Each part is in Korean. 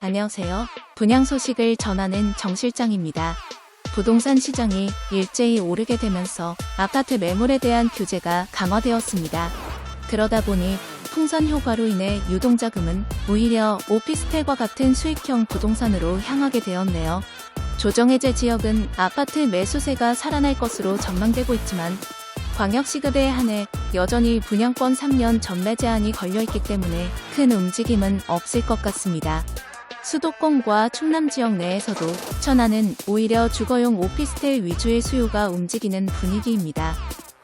안녕하세요. 분양 소식을 전하는 정 실장입니다. 부동산 시장이 일제히 오르게 되면서 아파트 매물에 대한 규제가 강화되었습니다. 그러다 보니 풍선 효과로 인해 유동자금은 오히려 오피스텔과 같은 수익형 부동산으로 향하게 되었네요. 조정해제 지역은 아파트 매수세가 살아날 것으로 전망되고 있지만 광역시급에 한해 여전히 분양권 3년 전매 제한이 걸려있기 때문에 큰 움직임은 없을 것 같습니다. 수도권과 충남 지역 내에서도 천안은 오히려 주거용 오피스텔 위주의 수요가 움직이는 분위기입니다.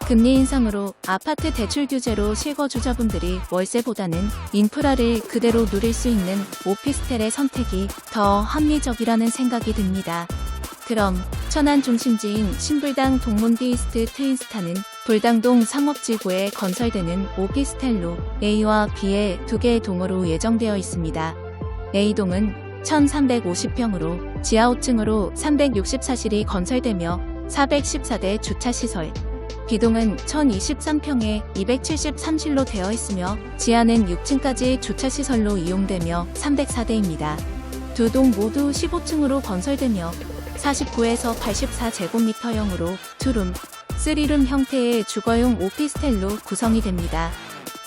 금리 인상으로 아파트 대출 규제로 실거주자분들이 월세보다는 인프라를 그대로 누릴 수 있는 오피스텔의 선택이 더 합리적이라는 생각이 듭니다. 그럼 천안 중심지인 신불당 동문디 이스트 트윈스타는 불당동 상업지구에 건설되는 오피스텔로 A와 B의 두 개의 동으로 예정되어 있습니다. A동은 1350평으로 지하 5층으로 364실이 건설되며 414대 주차시설, B동은 1023평에 273실로 되어 있으며 지하는 6층까지 주차시설로 이용되며 304대입니다. 두 동 모두 15층으로 건설되며 49에서 84제곱미터형으로 투룸, 쓰리룸 형태의 주거용 오피스텔로 구성이 됩니다.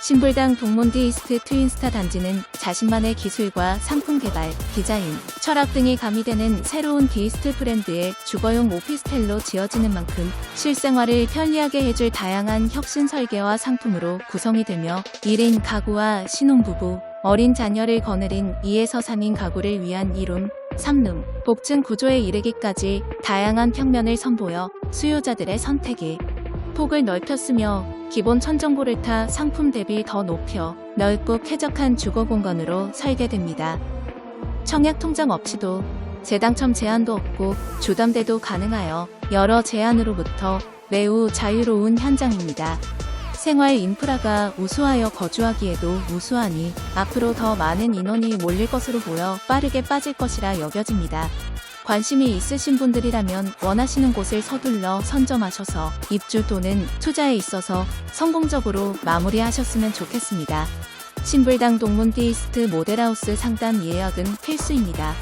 신불당 동문디 이스트 트윈스타 단지는 자신만의 기술과 상품 개발, 디자인, 철학 등이 가미되는 새로운 디스트 브랜드의 주거용 오피스텔로 지어지는 만큼 실생활을 편리하게 해줄 다양한 혁신 설계와 상품으로 구성이 되며 1인 가구와 신혼부부, 어린 자녀를 거느린 2에서 3인 가구를 위한 2룸, 3룸, 복층 구조에 이르기까지 다양한 평면을 선보여 수요자들의 선택에 폭을 넓혔으며 기본 천정고를 타 상품 대비 더 높여 넓고 쾌적한 주거 공간으로 설계됩니다. 청약 통장 없이도 재당첨 제한도 없고 주담대도 가능하여 여러 제한으로부터 매우 자유로운 현장입니다. 생활 인프라가 우수하여 거주하기에도 우수하니 앞으로 더 많은 인원이 몰릴 것으로 보여 빠르게 빠질 것이라 여겨집니다. 관심이 있으신 분들이라면 원하시는 곳을 서둘러 선점하셔서 입주 또는 투자에 있어서 성공적으로 마무리하셨으면 좋겠습니다. 신불당 동문디이스트 모델하우스 상담 예약은 필수입니다.